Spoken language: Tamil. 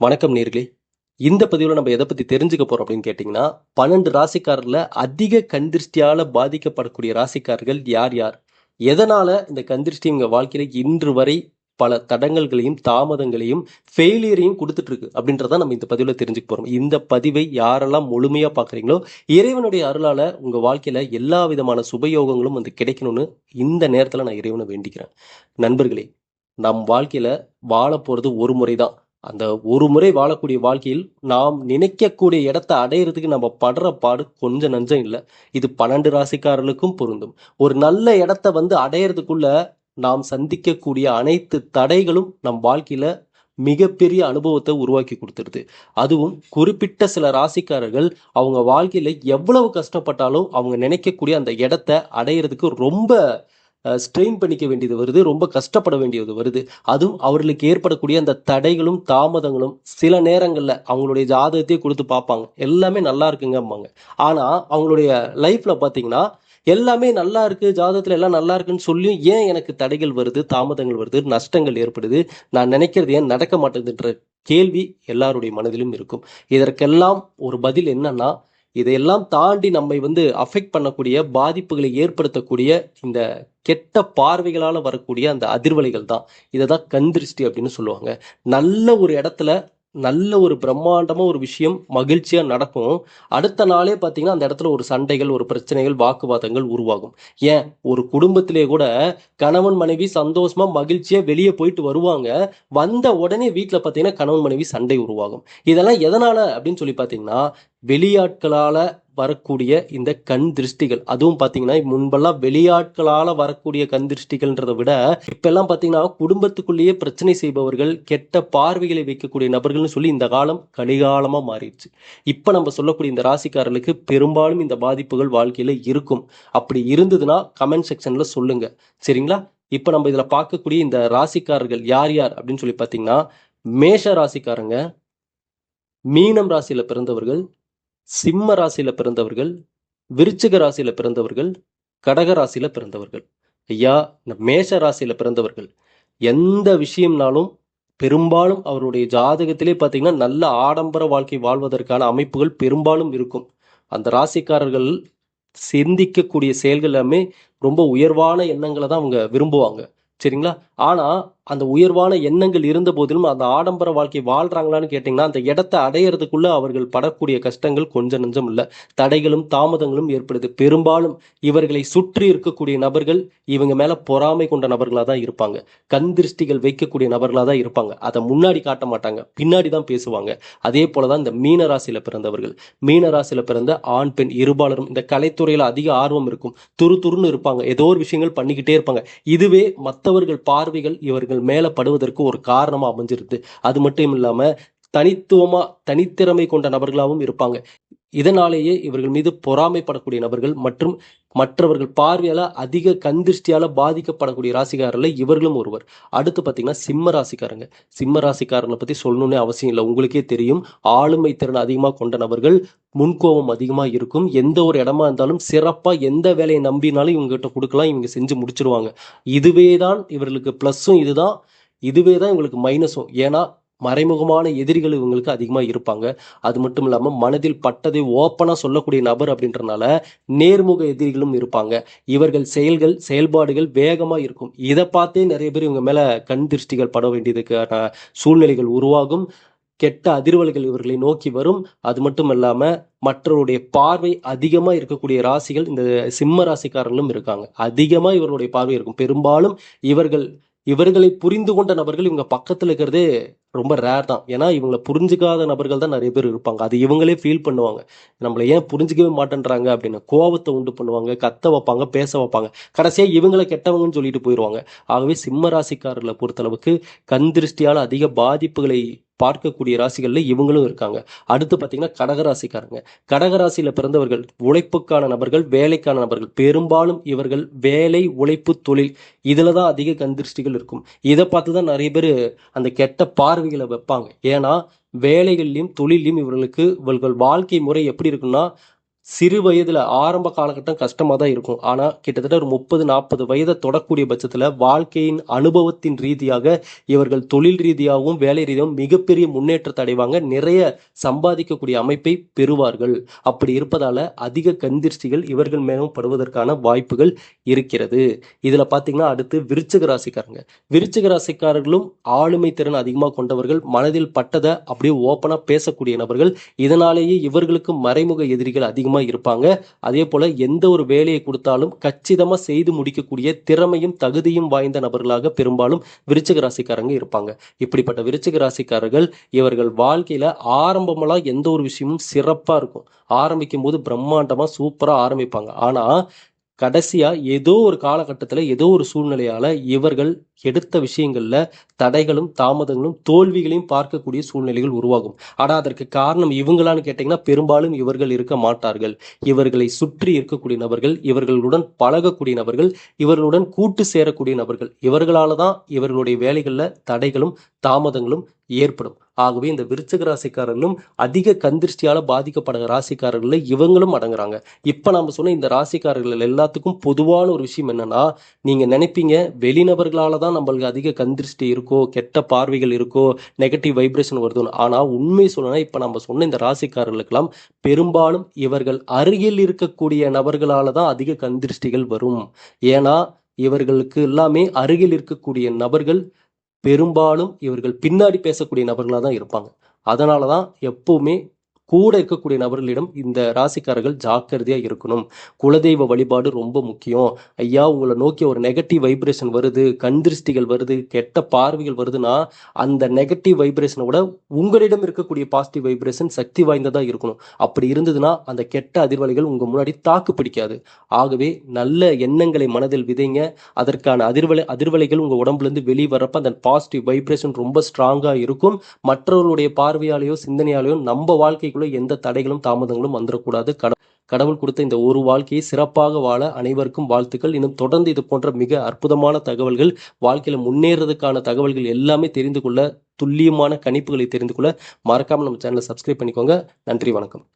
வணக்கம் நேர்களே. இந்த பதிவில் நம்ம எதை பற்றி தெரிஞ்சுக்க போகிறோம் அப்படின்னு கேட்டிங்கன்னா பன்னெண்டு ராசிக்காரரில் அதிக கந்திருஷ்டியால் பாதிக்கப்படக்கூடிய ராசிக்காரர்கள் யார் யார்? எதனால் இந்த கந்திருஷ்டி உங்கள் வாழ்க்கையில் இன்று வரை பல தடங்கல்களையும் தாமதங்களையும் ஃபெயிலியரையும் கொடுத்துட்ருக்கு அப்படின்றத நம்ம இந்த பதிவில் தெரிஞ்சுக்க போகிறோம் இந்த பதிவை யாரெல்லாம் முழுமையாக பார்க்குறீங்களோ இறைவனுடைய அருளால் உங்கள் வாழ்க்கையில் எல்லா விதமான சுபயோகங்களும் வந்து கிடைக்கணும்னு இந்த நேரத்தில் நான் இறைவனை வேண்டிக்கிறேன். நண்பர்களே நம் வாழ்க்கையில் வாழ போகிறது ஒரு முறை தான் அந்த ஒரு முறை வாழக்கூடிய வாழ்க்கையில் நாம் நினைக்கக்கூடிய இடத்தை அடையிறதுக்கு நம்ம படுற பாடு கொஞ்சம் நஞ்சம் இல்லை. இது பன்னெண்டு ராசிக்காரர்களுக்கும் பொருந்தும். ஒரு நல்ல இடத்த வந்து அடையிறதுக்குள்ள நாம் சந்திக்கக்கூடிய அனைத்து தடைகளும் நம் வாழ்க்கையில மிகப்பெரிய அனுபவத்தை உருவாக்கி கொடுத்துருது அதுவும் குறிப்பிட்ட சில ராசிக்காரர்கள் அவங்க வாழ்க்கையில எவ்வளவு கஷ்டப்பட்டாலும் அவங்க நினைக்கக்கூடிய அந்த இடத்த அடையிறதுக்கு ரொம்ப ஸ்ட்ரெயின் பண்ணிக்க வேண்டியது வருது ரொம்ப கஷ்டப்பட வேண்டியது வருது. அதுவும் அவர்களுக்கு ஏற்படக்கூடிய அந்த தடைகளும் தாமதங்களும் சில நேரங்களில் அவங்களுடைய ஜாதகத்தையே கொடுத்து பார்ப்பாங்க. எல்லாமே நல்லா இருக்குங்கம்பாங்க. ஆனால் அவங்களுடைய லைஃப்பில் பார்த்தீங்கன்னா எல்லாமே நல்லா இருக்கு ஜாதகத்தில் எல்லாம் நல்லா இருக்குன்னு சொல்லியும் ஏன் எனக்கு தடைகள் வருது தாமதங்கள் வருது நஷ்டங்கள் ஏற்படுது நான் நினைக்கிறது ஏன் நடக்க மாட்டேங்குதுன்ற கேள்வி எல்லாருடைய மனதிலும் இருக்கும். இதற்கெல்லாம் ஒரு பதில் என்னன்னா இதையெல்லாம் தாண்டி நம்மை வந்து அஃபெக்ட் பண்ணக்கூடிய பாதிப்புகளை ஏற்படுத்தக்கூடிய இந்த கெட்ட பார்வைகளால் வரக்கூடிய அந்த அதிர்வலைகள் தான். இதை தான் கண் திருஷ்டி அப்படின்னு சொல்லுவாங்க. நல்ல ஒரு இடத்துல நல்ல ஒரு பிரம்மாண்டமாக ஒரு விஷயம் மகிழ்ச்சியாக நடக்கும். அடுத்த நாளே பார்த்தீங்கன்னா அந்த இடத்துல ஒரு சண்டைகள் ஒரு பிரச்சனைகள் வாக்குவாதங்கள் உருவாகும். ஏன்? ஒரு குடும்பத்திலே கூட கணவன் மனைவி சந்தோஷமாக மகிழ்ச்சியாக வெளியே போயிட்டு வருவாங்க. வந்த உடனே வீட்டில் பார்த்தீங்கன்னா கணவன் மனைவி சண்டை உருவாகும். இதெல்லாம் எதனால் அப்படின்னு சொல்லி பார்த்தீங்கன்னா வெளியாட்களால் வரக்கூடிய இந்த கண் திருஷ்டிகள் அதுவும் பார்த்தீங்கன்னா முன்பெல்லாம் வெளியாட்களால் வரக்கூடிய கண் திருஷ்டிகள்ன்றதை விட இப்பெல்லாம் பார்த்தீங்கன்னா குடும்பத்துக்குள்ளேயே பிரச்சனை செய்பவர்கள் கெட்ட பார்வைகளை வைக்கக்கூடிய நபர்கள்னு சொல்லி இந்த காலம் கலிகாலமாக மாறிடுச்சு. இப்போ நம்ம சொல்லக்கூடிய இந்த ராசிக்காரர்களுக்கு பெரும்பாலும் இந்த பாதிப்புகள் வாழ்க்கையில் இருக்கும். அப்படி இருந்ததுன்னா கமெண்ட் செக்ஷனில் சொல்லுங்கள் சரிங்களா? இப்போ நம்ம இதில் பார்க்கக்கூடிய இந்த ராசிக்காரர்கள் யார் யார் அப்படின்னு சொல்லி பார்த்தீங்கன்னா மேஷ ராசிக்காரங்க மீனம் ராசியில் பிறந்தவர்கள் சிம்ம ராசியில பிறந்தவர்கள் விருச்சிக ராசியில பிறந்தவர்கள் கடக ராசியில பிறந்தவர்கள். ஐயா இந்த மேஷ ராசியில பிறந்தவர்கள் எந்த விஷயம்னாலும் பெரும்பாலும் அவருடைய ஜாதகத்திலே பார்த்தீங்கன்னா நல்ல ஆடம்பர வாழ்க்கை வாழ்வதற்கான அமைப்புகள் பெரும்பாலும் இருக்கும். அந்த ராசிக்காரர்கள் சிந்திக்கக்கூடிய செயல்கள் எல்லாமே ரொம்ப உயர்வான எண்ணங்களை தான் அவங்க விரும்புவாங்க. சரிங்களா? ஆனால் அந்த உயர்வான எண்ணங்கள் இருந்த போதிலும் அந்த ஆடம்பர வாழ்க்கை வாழ்றாங்களான்னு கேட்டிங்கன்னா அந்த இடத்தை அடையிறதுக்குள்ள அவர்கள் படக்கூடிய கஷ்டங்கள் கொஞ்சம் நஞ்சம் இல்லை. தடைகளும் தாமதங்களும் ஏற்படுது. பெரும்பாலும் இவர்களை சுற்றி இருக்கக்கூடிய நபர்கள் இவங்க மேல பொறாமை கொண்ட நபர்களாக தான் இருப்பாங்க. கண் திருஷ்டிகள் வைக்கக்கூடிய நபர்களாக தான் இருப்பாங்க. அதை முன்னாடி காட்ட மாட்டாங்க. பின்னாடி தான் பேசுவாங்க. அதே போலதான் இந்த மீன ராசியில பிறந்தவர்கள். மீன ராசியில பிறந்த ஆண் பெண் இருபாலரும் இந்த கலைத்துறையில அதிக ஆர்வம் இருக்கும். துரு துருன்னு இருப்பாங்க. ஏதோ ஒரு விஷயங்கள் பண்ணிக்கிட்டே இருப்பாங்க. இதுவே மற்றவர்கள் பார்வைகள் இவர்கள் மேலே படுவதற்கு ஒரு காரணமா அமைஞ்சிருது. அது மட்டும் இல்லாமல் தனித்துவமா தனித்திறமை கொண்ட நபர்களாகவும் இருப்பாங்க. இதனாலேயே இவர்கள் மீது பொறாமைப்படக்கூடிய நபர்கள் மற்றும் மற்றவர்கள் பார்வையால அதிக கந்திருஷ்டியால பாதிக்கப்படக்கூடிய ராசிக்காரர்ல இவர்களும் ஒருவர். அடுத்து பாத்தீங்கன்னா சிம்ம ராசிக்காரங்க. சிம்ம ராசிக்காரங்களை பத்தி சொல்லணும்னே அவசியம் இல்லை. உங்களுக்கே தெரியும். ஆளுமை திறன் அதிகமாக கொண்ட நபர்கள் முன்கோபம் அதிகமாக இருக்கும். எந்த ஒரு இடமா இருந்தாலும் சிறப்பா எந்த வேலையை நம்பினாலும் இவங்க கிட்ட கொடுக்கலாம். இவங்க செஞ்சு முடிச்சிருவாங்க. இதுவே தான் இவர்களுக்கு ப்ளஸ்ஸும் இதுதான். இதுவே தான் இவங்களுக்கு மைனஸும் ஏன்னா மறைமுகமான எதிரிகள் இவங்களுக்கு அதிகமாக இருப்பாங்க. அது மட்டும் இல்லாமல் மனதில் பட்டதை ஓப்பனாக சொல்லக்கூடிய நபர் அப்படின்றனால நேர்முக எதிரிகளும் இருப்பாங்க. இவர்கள் செயல்கள் செயல்பாடுகள் வேகமாக இருக்கும். இதை பார்த்தே நிறைய பேர் இவங்க மேலே கண் திருஷ்டிகள் பட வேண்டியதுக்கான சூழ்நிலைகள் உருவாகும். கெட்ட அதிர்வல்கள் இவர்களை நோக்கி வரும். அது மட்டும் இல்லாமல் மற்றவருடைய பார்வை அதிகமாக இருக்கக்கூடிய ராசிகள் இந்த சிம்ம ராசிக்காரர்களும் இருக்காங்க. அதிகமாக இவருடைய பார்வை இருக்கும். பெரும்பாலும் இவர்கள் இவர்களை புரிந்து கொண்ட நபர்கள் இவங்க பக்கத்தில் இருக்கிறதே ரொம்ப ரேர் தான். ஏன்னா இவங்களை புரிஞ்சுக்காத நபர்கள் தான் நிறைய பேர் இருப்பாங்க. அது இவங்களே ஃபீல் பண்ணுவாங்க. நம்மளை ஏன் புரிஞ்சுக்கவே மாட்டேன்றாங்க அப்படின்னு கோபத்தை உண்டு பண்ணுவாங்க கத்த வைப்பாங்க பேச வைப்பாங்க. கடைசியாக இவங்களை கெட்டவங்கன்னு சொல்லிட்டு போயிடுவாங்க ஆகவே சிம்ம ராசிக்காரர்களை பொறுத்தளவுக்கு கண் திருஷ்டியால் அதிக பாதிப்புகளை பார்க்கக்கூடிய ராசிகளில் இவங்களும் இருக்காங்க. அடுத்து பார்த்தீங்கன்னா கடகராசிக்காரங்க. கடகராசியில் பிறந்தவர்கள் உழைப்புக்கான நபர்கள் வேலைக்கான நபர்கள் பெரும்பாலும் இவர்கள் வேலை உழைப்பு தொழில் இதில் தான் அதிக கந்திருஷ்டிகள் இருக்கும். இதை பார்த்து தான் நிறைய பேர் அந்த கெட்ட பார்வைகளை வைப்பாங்க. ஏன்னா வேலைகள்லையும் தொழிலையும் இவர்களுக்கு இவர்கள் வாழ்க்கை முறை எப்படி இருக்குன்னா சிறு வயதுல ஆரம்ப காலகட்டம் கஷ்டமா தான் இருக்கும். ஆனால் கிட்டத்தட்ட ஒரு முப்பது நாற்பது வயதை தொடக்கூடிய பட்சத்துல வாழ்க்கையின் அனுபவத்தின் ரீதியாக இவர்கள் தொழில் ரீதியாகவும் வேலை ரீதியாகவும் மிகப்பெரிய முன்னேற்றத்தை அடைவாங்க. நிறைய சம்பாதிக்கக்கூடிய அமைப்பை பெறுவார்கள். அப்படி இருப்பதால அதிக கந்திர்ஷ்டிகள் இவர்கள் மேலும் படுவதற்கான வாய்ப்புகள் இருக்கிறது. இதுல பார்த்தீங்கன்னா அடுத்து விருச்சிக ராசிக்காரங்க. விருச்சிக ராசிக்காரர்களும் ஆளுமை திறன் அதிகமாக கொண்டவர்கள் மனதில் பட்டதை அப்படியே ஓப்பனாக பேசக்கூடிய நபர்கள். இதனாலேயே இவர்களுக்கு மறைமுக எதிரிகள் அதிகமாக அதிகமா இருப்பாங்க. அதே போல எந்த ஒரு வேலையை கொடுத்தாலும் கச்சிதமாக செய்து முடிக்கக்கூடிய திறமையும் தகுதியும் வாய்ந்த நபர்களாக பெரும்பாலும் விருச்சிக ராசிக்காரங்க இருப்பாங்க. இப்படிப்பட்ட விருச்சிக ராசிக்காரர்கள் இவர்கள் வாழ்க்கையில ஆரம்பமெல்லாம் எந்த ஒரு விஷயமும் சிறப்பாக இருக்கும். ஆரம்பிக்கும் போது பிரம்மாண்டமாக சூப்பராக ஆரம்பிப்பாங்க. ஆனால் கடைசியாக ஏதோ ஒரு காலகட்டத்தில் ஏதோ ஒரு சூழ்நிலையால் இவர்கள் எடுத்த விஷயங்களில் தடைகளும் தாமதங்களும் தோல்விகளையும் பார்க்கக்கூடிய சூழ்நிலைகள் உருவாகும். ஆனால் அதற்கு காரணம் இவங்களான்னு கேட்டிங்கன்னா பெரும்பாலும் இவர்கள் இருக்க மாட்டார்கள். இவர்களை சுற்றி இருக்கக்கூடிய நபர்கள் இவர்களுடன் பழகக்கூடிய நபர்கள் இவர்களுடன் கூட்டு சேரக்கூடிய நபர்கள். இவர்களால தான் இவர்களுடைய வேலைகளில் தடைகளும் தாமதங்களும் ஏற்படும். ஆகவே இந்த விருச்சக ராசிக்காரர்களும் அதிக கந்திருஷ்டியால் பாதிக்கப்படுற ராசிக்காரர்களில் இவங்களும் அடங்குறாங்க. இப்போ நம்ம சொன்ன இந்த ராசிக்காரர்கள் எல்லாத்துக்கும் பொதுவான ஒரு விஷயம் என்னன்னா நீங்கள் நினைப்பீங்க வெளிநபர்களால தான் நம்மளுக்கு அதிக கந்திருஷ்டி இருக்கோ கெட்ட பார்வைகள் இருக்கோ நெகட்டிவ் வைப்ரேஷன் வருதுன்னு. ஆனால் உண்மை சொல்லணும் இப்போ நம்ம சொன்ன இந்த ராசிக்காரர்களுக்கெல்லாம் பெரும்பாலும் இவர்கள் அருகில் இருக்கக்கூடிய நபர்களால தான் அதிக கந்திருஷ்டிகள் வரும். ஏன்னா இவர்களுக்கு எல்லாமே அருகில் இருக்கக்கூடிய நபர்கள் பெரும்பாலும் இவர்கள் பின்னாடி பேசக்கூடிய நபர்களாக தான் இருப்பாங்க. அதனால தான் எப்பவுமே கூட இருக்கக்கூடிய நபர்களிடம் இந்த ராசிக்காரர்கள் ஜாக்கிரதையா இருக்கணும். குலதெய்வ வழிபாடு ரொம்ப முக்கியம். ஐயா உங்களை நோக்கி ஒரு நெகட்டிவ் வைப்ரேஷன் வருது கண் திருஷ்டிகள் வருது கெட்ட பார்வைகள் வருதுன்னா அந்த நெகட்டிவ் வைப்ரேஷனை விட உங்களிடம் இருக்கக்கூடிய பாசிட்டிவ் வைப்ரேஷன் சக்தி வாய்ந்ததா இருக்கணும். அப்படி இருந்ததுன்னா அந்த கெட்ட அதிர்வலைகள் உங்க முன்னாடி தாக்கு பிடிக்காது. ஆகவே நல்ல எண்ணங்களை மனதில் விதைங்க. அதற்கான அதிர்வலை அதிர்வலைகள் உங்க உடம்புலேருந்து வெளியே வரப்ப அந்த பாசிட்டிவ் வைப்ரேஷன் ரொம்ப ஸ்ட்ராங்காக இருக்கும். மற்றவர்களுடைய பார்வையாலேயோ சிந்தனையாலேயோ நம்ம வாழ்க்கைக்குள்ள எந்த தடைகளும் தாமதங்களும் வந்துடக்கூடாது கட கடவுள் கொடுத்த இந்த ஒரு வாழ்க்கையை சிறப்பாக வாழ அனைவருக்கும் வாழ்த்துக்கள். இன்னும் தொடர்ந்து இது போன்ற மிக அற்புதமான தகவல்கள் வாழ்க்கையில முன்னேறதுக்கான தகவல்கள் எல்லாமே தெரிந்து கொள்ள துல்லியமான கணிப்புகளை தெரிந்து கொள்ள மறக்காம நம்ம சேனலை சப்ஸ்கிரைப் பண்ணிக்கோங்க. நன்றி வணக்கம்.